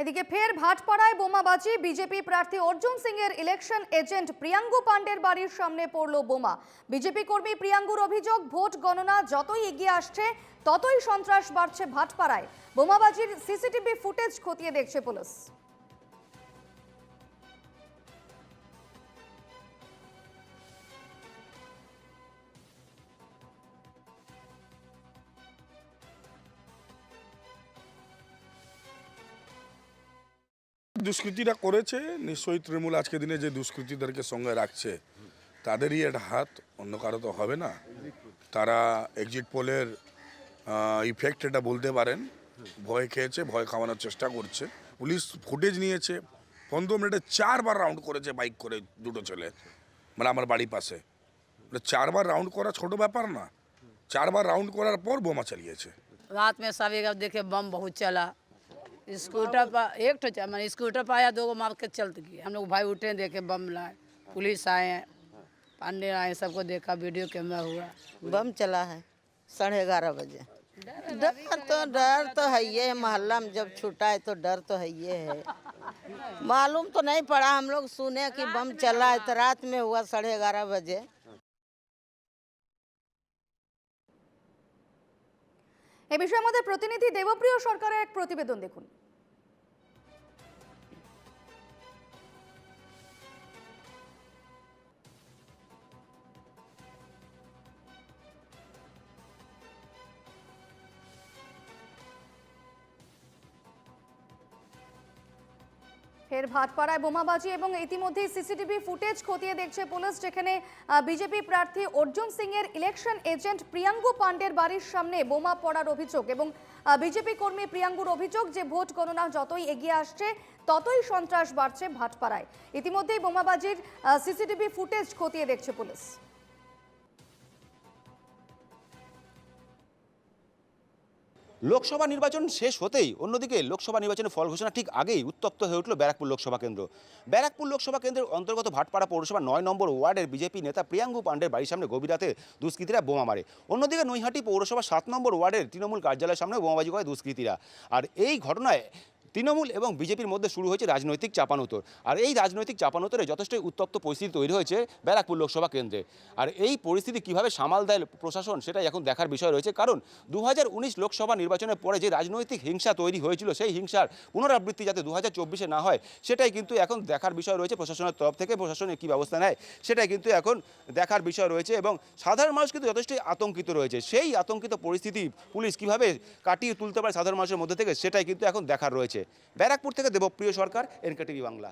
এদিকে ফের ভাটপাড়ায় বোমাবাজি। বিজেপি প্রার্থী অর্জুন সিং এর ইলেকশন এজেন্ট প্রিয়াঙ্গু পাণ্ডের বাড়ির সামনে পড়ল বোমা। বিজেপি কর্মী প্রিয়াঙ্গুর অভিযোগ, ভোট গণনা যতই এগিয়ে আসছে, ততই সন্ত্রাস বাড়ছে ভাটপাড়ায়। বোমাবাজির সিসিটিভি ফুটেজ খতিয়ে দেখছে পুলিশ। দুষ্কৃতীরা করেছে নিশ্চয়ই তৃণমূল আজকে দিনে যে দুষ্কৃতীদেরকে সঙ্গে রাখছে তাদেরই একটা হাত অন্য কারো তো হবে না তারা এক্সিট পোলের ইফেক্ট এটা বলতে পারেন ভয় খেয়েছে ভয় খাওয়ানোর চেষ্টা করছে পুলিশ ফুটেজ নিয়েছে পনেরো মিনিটে চারবার রাউন্ড করেছে বাইক করে দুটো ছেলে মানে আমার বাড়ির পাশে মানে চারবার রাউন্ড করা ছোট ব্যাপার না চারবার রাউন্ড করার পর বোমা চালিয়েছে रात में सवेरे देखे बम बहुत चला स्कूटर पर एक ठो मैंने स्कूटर पर आया दो गो मार के चलत गई हम लोग भाई उठे देखे बम लाए पुलिस आए हैं पांडे आए सबको देखा वीडियो कैमरा हुआ। बम चला है साढ़े ग्यारह बजे। डर तो डर तो है है मोहल्ला में जब छूटा है तो डर तो है ही है। मालूम तो नहीं पड़ा हम लोग सुने कि बम चला है तो रात में हुआ साढ़े ग्यारह बजे। এ বিষয়ে আমাদের প্রতিনিধি দেবপ্রিয় সরকারের এক প্রতিবেদন দেখুন। ফের ভাটপাড়ায় বোমাবাজি এবং ইতিমধ্যেই সিসিটিভি ফুটেজ খতিয়ে দেখছে পুলিশ, যেখানে বিজেপি প্রার্থী অর্জুন সিং এর ইলেকশন এজেন্ট প্রিয়াঙ্গু পাণ্ডের বাড়ির সামনে বোমা পড়ার অভিযোগ এবং বিজেপি কর্মী প্রিয়াঙ্গুর অভিযোগ যে ভোট গণনা যতই এগিয়ে আসছে, ততই সন্ত্রাস বাড়ছে ভাটপাড়ায়। ইতিমধ্যেই বোমাবাজির সিসিটিভি ফুটেজ খতিয়ে দেখছে পুলিশ। লোকসভা নির্বাচন শেষ হতেই অন্যদিকে লোকসভা নির্বাচনের ফল ঘোষণা ঠিক আগেই উত্তপ্ত হয়ে উঠল ব্যারাকপুর লোকসভা কেন্দ্র। ব্যারাকপুর লোকসভা কেন্দ্রের অন্তর্গত ভাটপাড়া পৌরসভা নয় নম্বর ওয়ার্ডের বিজেপি নেতা প্রিয়াঙ্গু পাণ্ডের বাড়ির সামনে গভীর রাতে দুষ্কৃতীরা বোমা মারে। অন্যদিকে নৈহাটি পৌরসভা সাত নম্বর ওয়ার্ডের তৃণমূল কার্যালয়ের সামনে বোমাবাজি করে দুষ্কৃতীরা। আর এই ঘটনায় তৃণমূল এবং বিজেপির মধ্যে শুরু হয়েছে রাজনৈতিক চাপানোতর। আর এই রাজনৈতিক চাপানোতরে যথেষ্টই উত্তপ্ত পরিস্থিতি তৈরি হয়েছে ব্যারাকপুর লোকসভা কেন্দ্রে। আর এই পরিস্থিতি কীভাবে সামাল দেয় প্রশাসন সেটাই এখন দেখার বিষয় রয়েছে। কারণ দু হাজার উনিশ লোকসভা নির্বাচনের পরে যে রাজনৈতিক হিংসা তৈরি হয়েছিল, সেই হিংসার পুনরাবৃত্তি যাতে দু হাজার না হয়, সেটাই কিন্তু এখন দেখার বিষয় রয়েছে প্রশাসনের তরফ থেকে। প্রশাসনের কী ব্যবস্থা নেয়, সেটাই কিন্তু এখন দেখার বিষয় রয়েছে এবং সাধারণ মানুষ কিন্তু যথেষ্টই আতঙ্কিত রয়েছে। সেই আতঙ্কিত পরিস্থিতি পুলিশ কীভাবে কাটিয়ে তুলতে পারে সাধারণ মানুষের মধ্যে থেকে, সেটাই কিন্তু এখন দেখার রয়েছে। ব্যারাকপুর থেকে দেবপ্রিয় সরকার এনকেটিভি বাংলা।